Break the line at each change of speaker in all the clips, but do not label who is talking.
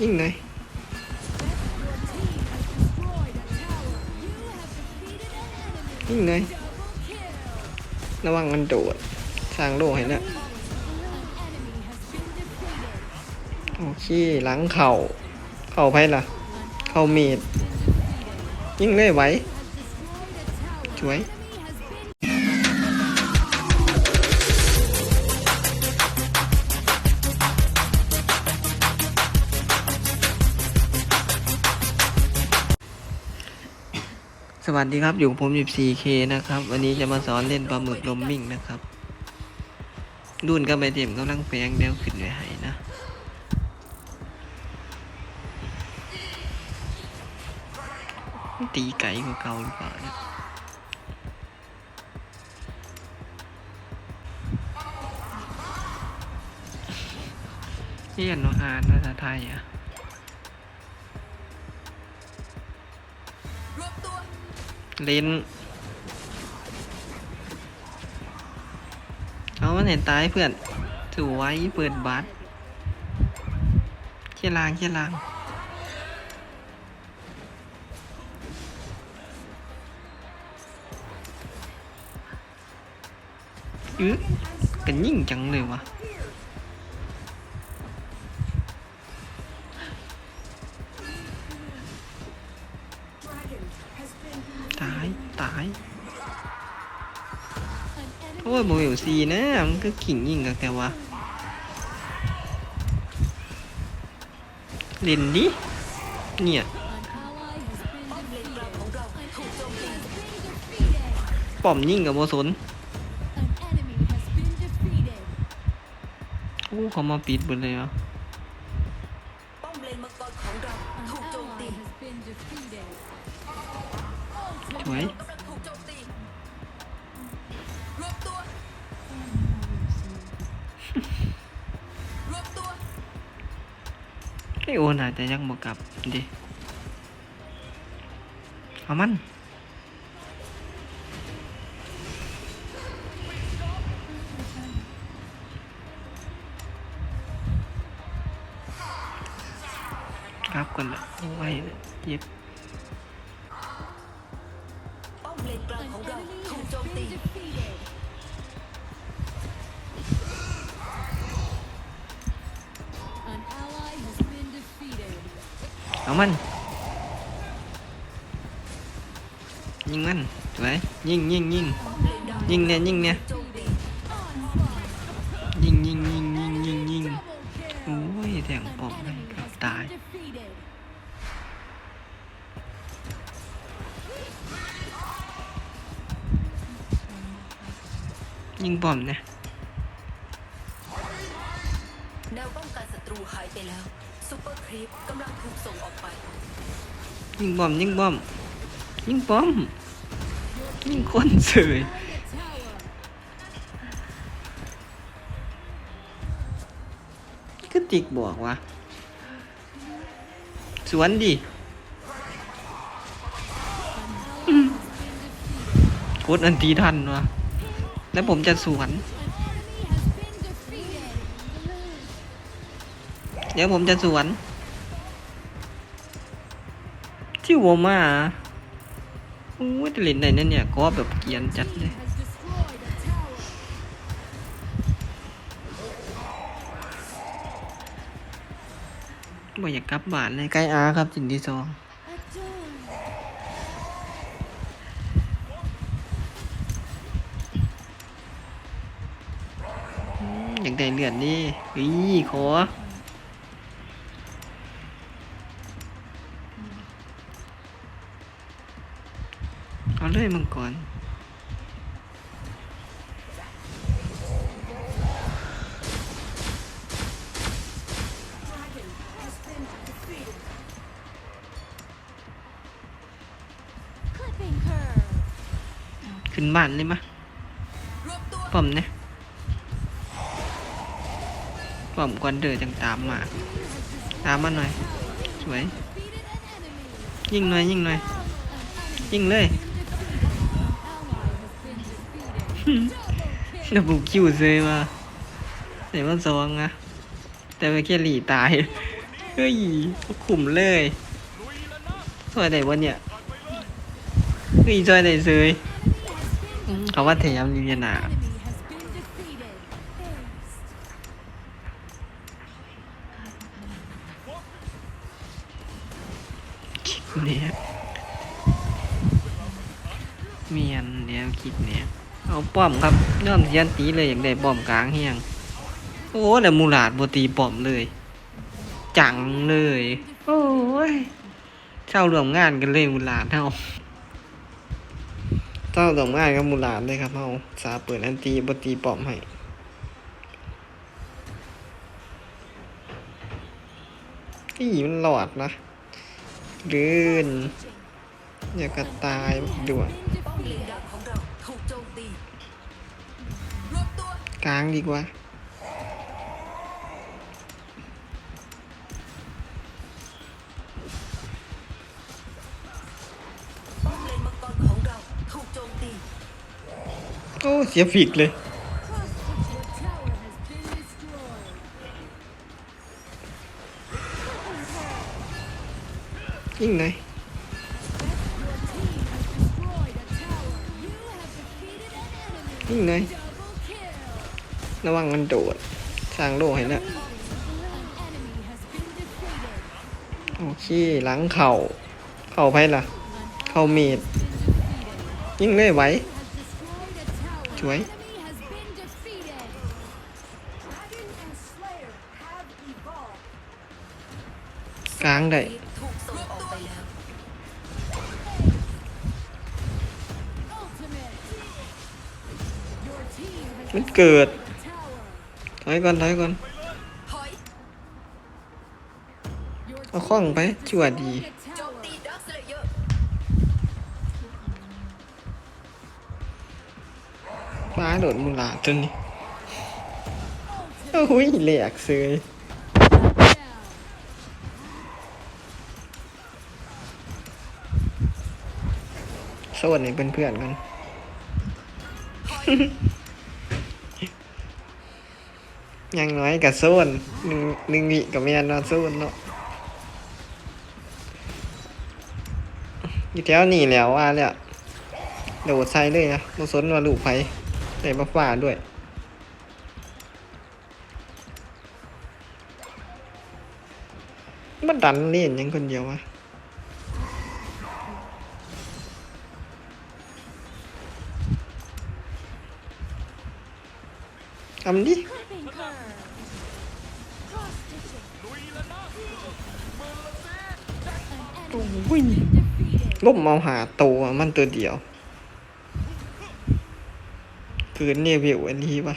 ยิงเลยยิงเลยระวังมันโดดสร้างโลกให้แล้วโอเคหลังเข่าเข่าไพ่ล่ะ เข่าเมดยิงเลยไหวช่วย สวัสดีครับอยู่กับผม 14K นะครับ วันนี้จะมาสอนเล่นปลาหมึกลมมิ่งนะครับดุนกับไปเต็มกำลังแปลงเดี๋ยวขึ้นไปให้นะ ตีไก่กว่าเก่าหรือเปล่าเนี่ยเรียนว่าอ่านภาษาไทยอะ ล่นเอามันเห็นตายเพื่อนถือไว้เปิดบัตเชี่ยลางเชี่ยลางอื้อกันยิ่งจังเลยวะายตายโอ้ยโมเอลซีนะมันก็ขิงยิ่งกับแกวะเล่นดิเนี่ยป้อมยิ่งกับโมสนโอ้เขามาปิดหมดเลยวะ
ป้อมเลนมังกรของเราถูกโจมตี
สวย
โอ
นอาจจะยังบอกกลับดิเอามันครับก่อนละไว้เย็บ
เอามั
น ยิงมันสวยยิงยิงยิงยิงเนี่ยยิงเนี่ยยิงยิงยิงยิงยิงยิงโอ้ยแทงปอมเลยเกือบตายยิงปอมเนี่ย
รีปกำลังถูกส่งออกไป
ยิงปอมยิงปอมยิงปอมยิงคนเสยก็ติกบอกว่าสวนดิอืมกดอันตีทันวะแล้วผมจะสวน เดี๋ยวผมจะสวน ที่วัวมาโอ้ยจะเล่นไหนนั่นเนี่ยก็แบบเกียนจัดเลยบ่อยากกลับบ้านเลยใกล้อาครับสิ่งที่สองอืมอยากได้เลือดนี่อีขอ เอาเลยมังกรขึ้นบ้านเลยมะป้อมเนี่ยป้อมกวนเดือจังตามมา ตามมาหน่อย สวย ยิงหน่อย ยิงหน่อย ยิงเลย ดับบุกคิวเลยมาเดี๋ยวมันสองอะแต่ไปแค่หลีตาย เฮ้ยขุมเลยซอยไหนวะเนี่ยเฮ้ยซอยไหนเซยเขาว่าแถมลิเลียนาเนี่ยเมียนเดี๋ยคิดเนี่ย เอาป้อมครับย้อมเสียนตีเลยอย่างได้ป้อมกลางเฮียง โอ้แต่มูลาดบตีป้อมเลย จังเลย โอ้ยเช่ารวมงานกันเลยมูลาดเฮาเช่ารวมงานกับมูลาดเลยครับเฮาสาเปิดอันตีบตีป้อมให้อีมันหลอดนะเดินอย่ากระตายด่วน
ป้อมเลนดักของเราถูกโจมตีรวบตัว
กลางดีกว่า
ป้อมเลนมังกรของเราถูกโจมตี
โอ้เสียฟิกเลย ยิ่งไหนยิ่ โดดสร้างโลให้แล้วโอเคหลังเข่า เข่าไปล่ะ เข่าเมดยิ่งเลยไหวช่วยกลางได้มันเกิด ถอยก่อนถอยก่อนเอาข้องไปชั่วดี
มา
โดดมุลาจนนี่โอ้ยแหลกเสยสวัสดีเพื่อนๆกัน ยังน้อยกับโซนหนึ่งหนึ่งวิกับเมียนเนาโซนเนาะอยู่แถวนี้แล้วว่าแล้วโดดใส่เลยนะมาสนว่าลูกไผได้มาฝ่าด้วยมันดันเล่นยังคนเดียววะทำดิ โอ้ยล่มเอาหาตัวมันตัวเดียวเกินเนี่ยวิวอันนี้ปะ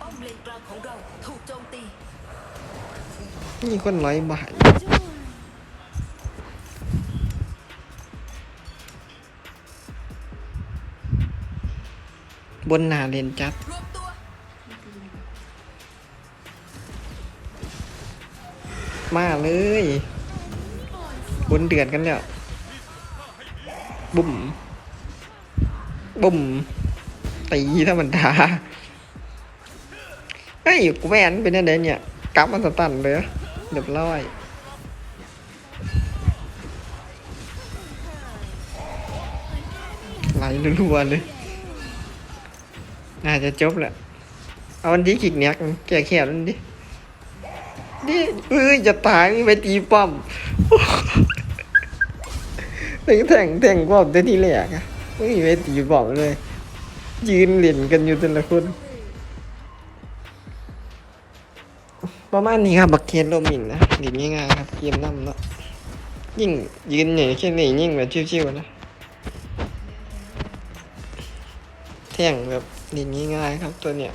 ป้อมเลนกลางของเราถูกโจมตี
มีคนร้อยบาทบนหนาเลนจัด
รวบตัว
มาเลย บนเดือดกันแล้วบุ่มบุ่มตีธรรมดาเฮ้ยกูแม่นเป็นยังไงเนี่ยกลับมันสตันเลยเรียบร้อยไหลรัวๆเลยน่าจะจบแหละเอาวันที่ขิกเนี้ยแก่แค่นั้นดินี่เอ้ยจะตายไม่ไปตีป้อม ถึงแท่งแท่งป้อมแต่ทีแรกอะไม่มีไปตีป้อมเลย ยืนเล่นกันอยู่แต่ละคน ประมาณนี้ครับบักเคนโรมินนะเล่นง่ายๆครับเกมน้ำเนาะยิ่งยืนอย่แค่นี้ยิ่งแบบชิวๆนะแท่งแบบเล่นง่ายๆครับตัวเนี้ย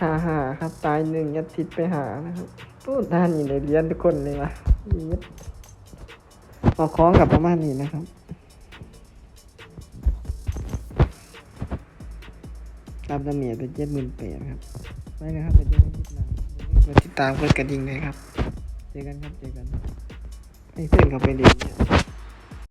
หาหาครับตายหนึ่งยัดทิศไปหานะครับ พูดด้านนี้เลยเรียนทุกคนเลยวะนี่เอาคล้องกับประมาณนี้นะครับ รับดาเมียเป็นเจ็ดหมื่นแปดครับไปนะครับไปเจอกันที่หลังกดติดตามกดกระดิ่งเลยครับ เจอกันครับ เจอกัน ไอ้เพื่อนเขาไปเรียน